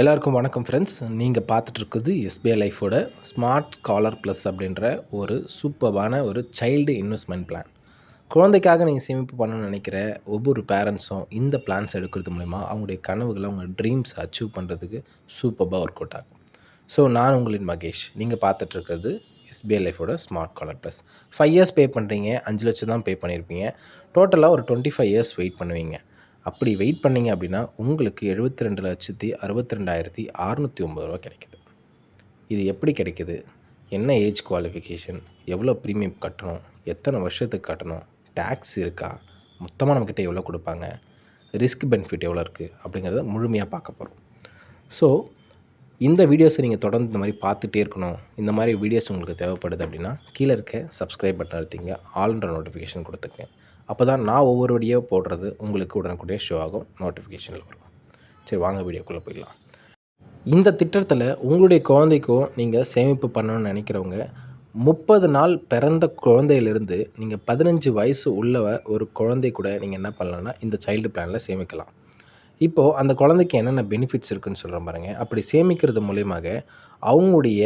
எல்லாருக்கும் வணக்கம் ஃப்ரெண்ட்ஸ் நீங்கள் பார்த்துட்ருக்குது எஸ்பிஐ லைஃபோட ஸ்மார்ட் காலர் ப்ளஸ் அப்படின்ற ஒரு சூப்பரான ஒரு சைல்டு இன்வெஸ்ட்மெண்ட் பிளான் குழந்தைக்காக நீங்கள் சேமிப்பு பண்ணணும்னு நினைக்கிற ஒவ்வொரு பேரண்ட்ஸும் இந்த பிளான்ஸ் எடுக்கிறது மூலிமா அவங்களுடைய கனவுகளை அவங்க ட்ரீம்ஸ் அச்சீவ் பண்ணுறதுக்கு சூப்பராக ஒர்க் அவுட் ஆகும். ஸோ நான் உங்களின் மகேஷ். நீங்கள் பார்த்துட்டு இருக்கிறது எஸ்பிஐ லைஃபோட smart scholar plus five years pay பண்ணுறீங்க அஞ்சு லட்சம் தான் பே பண்ணியிருப்பீங்க டோட்டலாக ஒரு டுவெண்ட்டி ஃபைவ் இயர்ஸ் வெயிட் பண்ணுவீங்க. அப்படி வெயிட் பண்ணிங்க அப்படின்னா உங்களுக்கு எழுபத்தி ரெண்டு லட்சத்தி அறுபத்தி ரெண்டாயிரத்தி அறநூற்றி ஒம்பது ரூபா கிடைக்குது. இது எப்படி கிடைக்குது? என்ன ஏஜ் குவாலிஃபிகேஷன்? எவ்வளோ ப்ரீமியம் கட்டணும்? எத்தனை வருஷத்துக்கு கட்டணும்? டேக்ஸ் இருக்கா? மொத்தமாக நம்மக்கிட்ட எவ்வளோ கொடுப்பாங்க? ரிஸ்க் பெனிஃபிட் எவ்வளோ இருக்குது அப்படிங்கிறத முழுமையாக பார்க்க போகிறோம் ஸோ இந்த வீடியோஸை நீங்கள் தொடர்ந்து இந்த மாதிரி பார்த்துட்டே இருக்கணும். இந்த மாதிரி வீடியோஸ் உங்களுக்கு தேவைப்படுது அப்படின்னா கீழே இருக்க சப்ஸ்கிரைப் பட்டன் எடுத்தீங்க ஆல்ன்ற நோட்டிஃபிகேஷன் கொடுத்துங்க அப்போ தான் நான் ஒவ்வொரு வீடியோ போடுறது உங்களுக்கு உடனுக்குடைய ஷோ ஆகும் நோட்டிஃபிகேஷனில் வரும். சரி வாங்க வீடியோக்குள்ளே போயிடலாம். இந்த திட்டத்தில் உங்களுடைய குழந்தைக்கும் நீங்கள் சேமிப்பு பண்ணணும்னு நினைக்கிறவங்க முப்பது நாள் பிறந்த குழந்தையிலிருந்து நீங்கள் பதினஞ்சு வயசு உள்ளவ ஒரு குழந்தை கூட நீங்கள் என்ன பண்ணலான்னா இந்த சைல்டு பிளானில் சேமிக்கலாம். இப்போது அந்த குழந்தைக்கு என்னென்ன பெனிஃபிட்ஸ் இருக்குன்னு சொல்கிறேன் பாருங்கள் அப்படி சேமிக்கிறது மூலியமாக அவங்களுடைய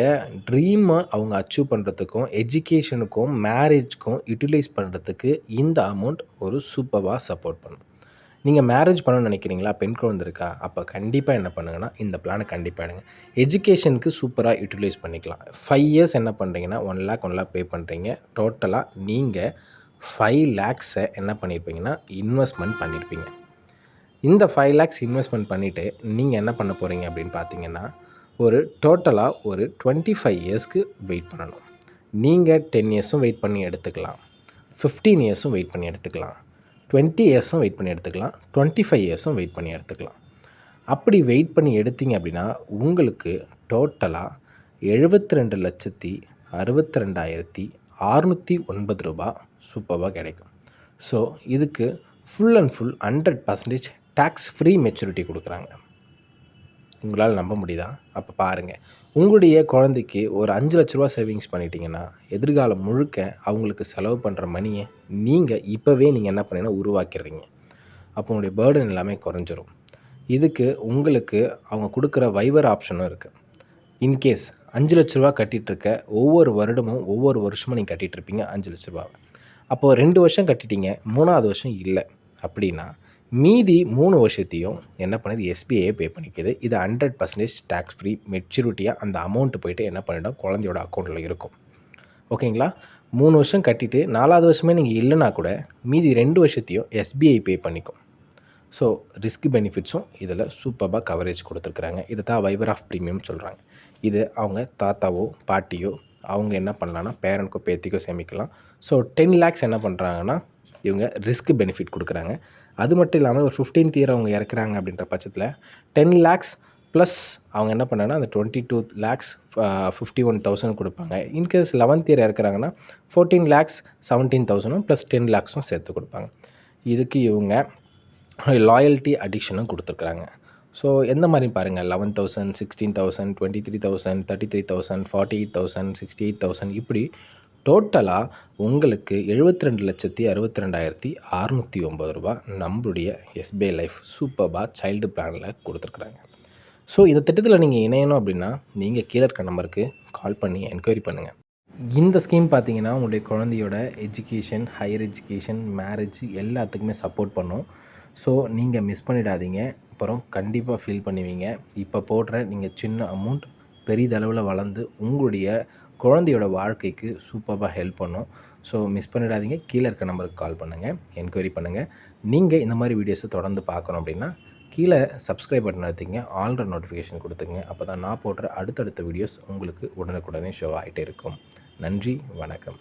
ட்ரீமை அவங்க அச்சீவ் பண்ணுறதுக்கும் எஜுகேஷனுக்கும் மேரேஜ்க்கும் யூட்டிலைஸ் பண்ணுறதுக்கு இந்த அமௌண்ட் ஒரு சூப்பராக சப்போர்ட் பண்ணும். நீங்கள் மேரேஜ் பண்ணணும்னு நினைக்கிறீங்களா? பெண் குழந்தை இருக்கா? அப்போ கண்டிப்பாக என்ன பண்ணுங்கன்னா இந்த பிளானை கண்டிப்பாக எடுங்க. எஜுகேஷனுக்கு சூப்பராக யூட்டிலைஸ் பண்ணிக்கலாம். ஃபைவ் இயர்ஸ் என்ன பண்ணுறீங்கன்னா one lakh one lakh pay பண்ணுறீங்க டோட்டலாக நீங்கள் ஃபைவ் லேக்ஸை என்ன பண்ணியிருப்பீங்கன்னா இன்வெஸ்ட்மெண்ட் பண்ணியிருப்பீங்க இந்த ஃபைவ் லேக்ஸ் இன்வெஸ்ட்மெண்ட் பண்ணிவிட்டு நீங்கள் என்ன பண்ண போகிறீங்க அப்படின்னு பார்த்தீங்கன்னா ஒரு டோட்டலாக ஒரு டுவெண்ட்டி ஃபைவ் இயர்ஸ்க்கு வெயிட் பண்ணணும். நீங்கள் டென் இயர்ஸும் வெயிட் பண்ணி எடுத்துக்கலாம். ஃபிஃப்டீன் இயர்ஸும் வெயிட் பண்ணி எடுத்துக்கலாம். டுவெண்ட்டி இயர்ஸும் வெயிட் பண்ணி எடுத்துக்கலாம். டுவெண்ட்டி ஃபைவ் இயர்ஸும் வெயிட் பண்ணி எடுத்துக்கலாம். அப்படி வெயிட் பண்ணி எடுத்தீங்க அப்படின்னா உங்களுக்கு டோட்டலாக எழுபத்தி ரெண்டு லட்சத்தி அறுபத்தி ரெண்டாயிரத்தி அறுநூற்றி ஒன்பது ரூபா சூப்பராக கிடைக்கும். ஸோ இதுக்கு full and full hundred percentage tax free maturity கொடுக்குறாங்க. உங்களால் நம்ப முடியுதா? அப்போ பாருங்கள் உங்களுடைய குழந்தைக்கு ஒரு அஞ்சு லட்ச ரூபா சேவிங்ஸ் பண்ணிட்டீங்கன்னா எதிர்காலம் முழுக்க அவங்களுக்கு செலவு பண்ணுற மணியை நீங்கள் இப்போவே நீங்கள் என்ன பண்ணீங்கன்னா உருவாக்கிடுறீங்க. அப்போ உங்களுடைய பேர்டன் எல்லாமே குறைஞ்சிரும். இதுக்கு உங்களுக்கு அவங்க கொடுக்குற வைவர் ஆப்ஷனும் இருக்குது இன்கேஸ் அஞ்சு லட்ச ரூபா கட்டிகிட்ருக்க ஒவ்வொரு வருடமும் ஒவ்வொரு வருஷமும் நீங்கள் கட்டிகிட்ருப்பீங்க அஞ்சு லட்ச ரூபாவை. அப்போது ரெண்டு வருஷம் கட்டிட்டீங்க மூணாவது வருஷம் இல்லை. அப்படின்னா மீதி மூணு வருஷத்தையும் என்ன பண்ணுது? எஸ்பிஐயே பே பண்ணிக்கிது. இது ஹண்ட்ரட் பர்சன்டேஜ் டேக்ஸ் ஃப்ரீ மெச்சூரிட்டியாக அந்த அமௌண்ட்டு போயிட்டு என்ன பண்ணிடும்? குழந்தையோட அக்கௌண்ட்டில் இருக்கும். ஓகேங்களா? மூணு வருஷம் கட்டிட்டு நாலாவது வருஷமே நீங்கள் இல்லைனா கூட மீதி ரெண்டு வருஷத்தையும் எஸ்பிஐ பே பண்ணிக்கும். ஸோ ரிஸ்க் பெனிஃபிட்ஸும் இதில் சூப்பராக கவரேஜ் கொடுத்துருக்குறாங்க. இதை தான் வைவர் ஆஃப் ப்ரீமியம் சொல்கிறாங்க இது அவங்க தாத்தாவோ பாட்டியோ அவங்க என்ன பண்ணலான்னா பேரண்ட்க்கோ பேத்திக்கோ சேமிக்கலாம். ஸோ டென் லேக்ஸ் என்ன பண்ணுறாங்கன்னா இவங்க ரிஸ்க் பெனிஃபிட் கொடுக்குறாங்க. அது மட்டும் இல்லாமல் ஒரு ஃபிஃப்டீன்த் இயர் அவங்க இறக்குறாங்க அப்படின்ற பட்சத்தில் டென் லேக்ஸ் ப்ளஸ் அவங்க என்ன பண்ணாங்கன்னா அந்த twenty two lakhs fifty one thousand கொடுப்பாங்க இன்கேஸ் லெவன்த் இயர் இறக்குறாங்கன்னா ஃபோர்டீன் லேக்ஸ் செவன்டீன் தௌசண்டும் ப்ளஸ் டென் லேக்ஸும் சேர்த்து கொடுப்பாங்க. இதுக்கு இவங்க லாயல்ட்டி அடிக்ஷனும் கொடுத்துருக்குறாங்க. ஸோ எந்த மாதிரி பாருங்கள் eleven thousand sixteen thousand twenty three thousand thirty three thousand forty eight thousand sixty eight thousand இப்படி டோட்டலாக உங்களுக்கு எழுபத்தி ரெண்டு லட்சத்தி அறுபத்தி ரெண்டாயிரத்தி அறநூற்றி ஒம்பது ரூபா நம்மளுடைய எஸ்பிஐ லைஃப் சூப்பர்பாக சைல்டு பிளானில் கொடுத்துருக்குறாங்க. ஸோ இந்த திட்டத்தில் நீங்கள் இணையணும் அப்படின்னா நீங்கள் கீழே இருக்க நம்பருக்கு கால் பண்ணி என்கொயரி பண்ணுங்கள் இந்த ஸ்கீம் பார்த்தீங்கன்னா உங்களுடைய குழந்தையோட எஜுகேஷன் ஹையர் எஜுகேஷன் மேரேஜ் எல்லாத்துக்குமே சப்போர்ட் பண்ணும். ஸோ நீங்கள் மிஸ் பண்ணிடாதீங்க. அப்புறம் கண்டிப்பாக ஃபீல் பண்ணுவீங்க. இப்போ போடுற நீங்கள் சின்ன அமௌண்ட் பெரிதளவில் வளர்ந்து உங்களுடைய குழந்தையோட வாழ்க்கைக்கு சூப்பராக ஹெல்ப் பண்ணும். ஸோ மிஸ் பண்ணிடாதீங்க. கீழே இருக்க நம்பருக்கு கால் பண்ணுங்கள் என்கொயரி பண்ணுங்கள் நீங்கள் இந்த மாதிரி வீடியோஸை தொடர்ந்து பார்க்கணும் அப்படின்னா கீழே சப்ஸ்கிரைப் பட்டன் எடுத்தீங்க ஆல்ரெடி நோட்டிஃபிகேஷன் கொடுத்துங்க அப்போ தான் நான் போடுற அடுத்தடுத்த வீடியோஸ் உங்களுக்கு உடனுக்குடனே ஷோ ஆகிட்டே இருக்கும். நன்றி. வணக்கம்.